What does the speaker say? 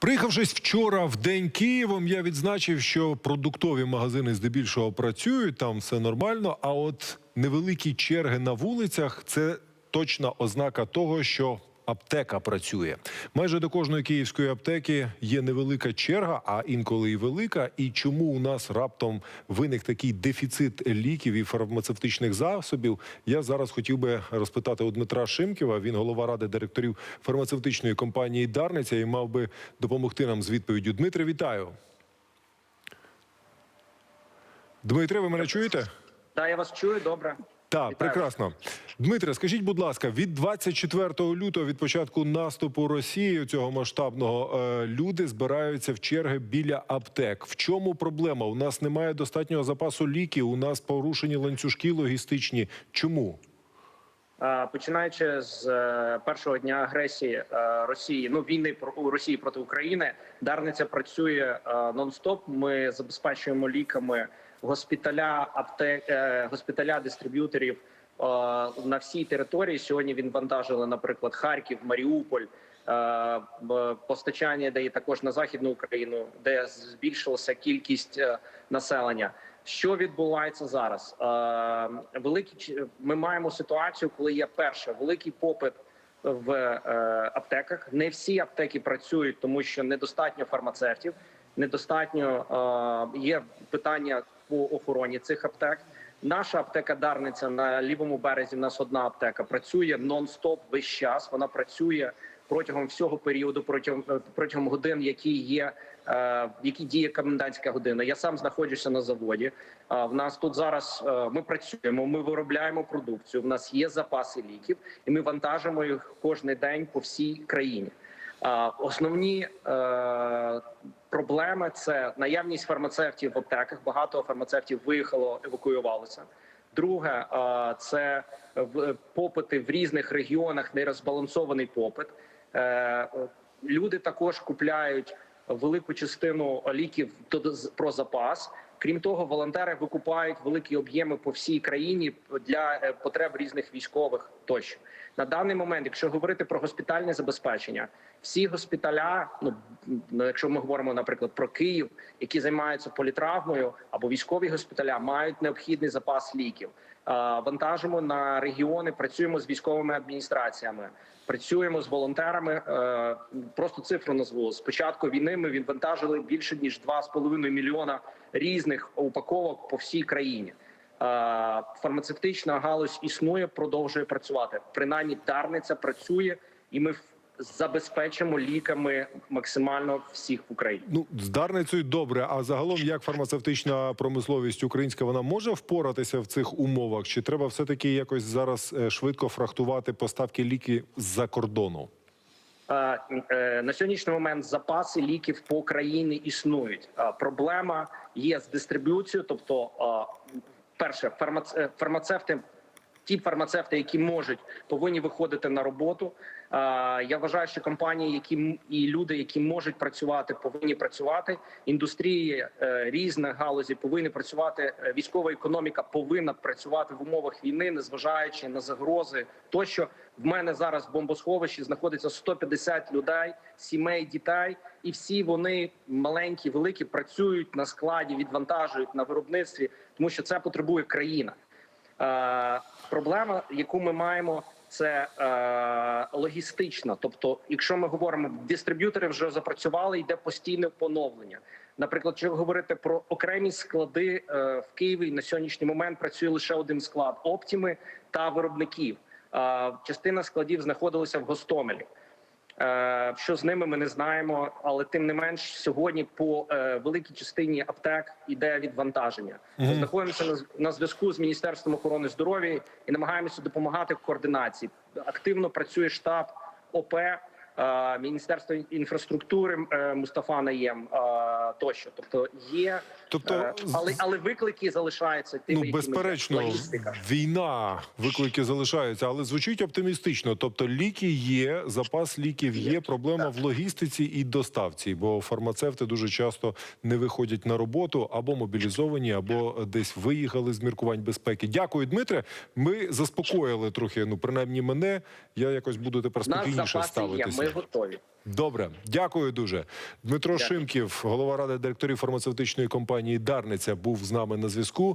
Приїхавшись вчора в день Києвом, я відзначив, що продуктові магазини здебільшого працюють, там все нормально. А от невеликі черги на вулицях це точна ознака того, що аптека працює. Майже до кожної київської аптеки є невелика черга, а інколи і велика. І чому у нас раптом виник такий дефіцит ліків і фармацевтичних засобів? Я зараз хотів би розпитати у Дмитра Шимківа. Він голова ради директорів фармацевтичної компанії Дарниця і мав би допомогти нам з відповіддю. Дмитре, вітаю. Дмитре, ви мене чуєте? Так, я вас чую, добре. Так, прекрасно. Дмитре, скажіть, будь ласка, від 24 лютого, від початку наступу Росії цього масштабного, е, люди збираються в черги біля аптек. В чому проблема? У нас немає достатнього запасу ліків, у нас порушені ланцюжки логістичні. Чому? Починаючи з е, першого дня агресії е, Росії, ну війни Росії проти України, Дарниця працює нон-стоп. Ми забезпечуємо ліками госпіталя, аптек, е, госпіталя дистриб'юторів е, на всій території. Сьогодні він вантажили, наприклад, Харків, Маріуполь. е, Постачання дає також на західну Україну, де збільшилася кількість населення. Що відбувається зараз? Великі ми маємо ситуацію, коли є перше великий попит в аптеках. Не всі аптеки працюють, тому що недостатньо фармацевтів, недостатньо є питання по охороні цих аптек. Наша аптека Дарниця на лівому березі. В нас одна аптека працює нон-стоп весь час. Вона працює протягом всього періоду, протягом е, протягом годин, які є е, які діє комендантська година. Я сам знаходжуся на заводі. А в нас тут зараз е, ми працюємо. Ми виробляємо продукцію. В нас є запаси ліків, і ми вантажимо їх кожен день по всій країні. Основні е, проблеми це наявність фармацевтів в аптеках. Багато фармацевтів виїхало, евакуювалося. Друге, е, це попити в різних регіонах, нерозбалансований попит. Е, Люди також купляють велику частину ліків про запас. Крім того, волонтери викупають великі об'єми по всій країні для е, потреб різних військових тощо. На даний момент, якщо говорити про госпітальне забезпечення, всі госпіталя, ну ну, якщо ми говоримо, наприклад, про Київ, які займаються політравмою або військові госпіталя, мають необхідний запас ліків. Вантажимо на регіони, працюємо з військовими адміністраціями, працюємо з волонтерами. Е, Просто цифру назву з початку війни. Ми відвантажили більше ніж 2,5 мільйона різних упаковок по всій країні. Фармацевтична галузь існує, продовжує працювати. Принаймні, Дарниця працює, і ми забезпечимо ліками максимально всіх в Україні. Ну, з Дарницею добре. А загалом, як фармацевтична промисловість українська, вона може впоратися в цих умовах? Чи треба все таки якось зараз е, швидко фрахтувати поставки ліки з-за кордону? Е, На сьогоднішній момент запаси ліків по країні існують. Проблема є з дистриб'юцією. Тобто, перше, е, фармацевти, ті фармацевти, які можуть, повинні виходити на роботу. Я вважаю, що компанії, які і люди, які можуть працювати, повинні працювати. Індустрії е, різних галузі повинні працювати. Е, Військова економіка повинна працювати в умовах війни, незважаючи на загрози. Тощо в мене зараз в бомбосховищі знаходиться 150 людей, сімей, дітей, і всі вони маленькі, великі, працюють на складі, відвантажують на виробництві, тому що це потребує країна. Е, проблема, яку ми маємо, це е, логістична. Тобто, якщо ми говоримо, дистриб'ютори вже запрацювали, йде постійне поновлення. Наприклад, якщо говорити про окремі склади е, в Києві, на сьогоднішній момент працює лише один склад оптіми та виробників. Е, частина складів знаходилася в Гостомелі. Е, Що з ними ми не знаємо, але тим не менш сьогодні по е, великій частині аптек іде відвантаження. Ми знаходимося на, на зв'язку з міністерством охорони здоров'я і намагаємося допомагати в координації. Активно працює штаб ОП, Міністерство інфраструктури е, Мустафа Наєм е, тощо. Тобто є, Тобто, е, але але виклики залишаються тими, Ну, безперечно, логістика. війна, виклики залишаються, але звучить оптимістично. Тобто, ліки є, запас ліків є. Проблема в логістиці і доставці, бо фармацевти дуже часто не виходять на роботу або мобілізовані, або десь виїхали з міркувань безпеки. Дякую, Дмитре. Ми заспокоїли трохи. Ну, принаймні, мене. Я якось буду тепер спокійніше ставитися. Ми готові. Добре, дякую дуже. Дмитро Дякую. Шимків, голова ради директорів фармацевтичної компанії Дарниця, був з нами на зв'язку.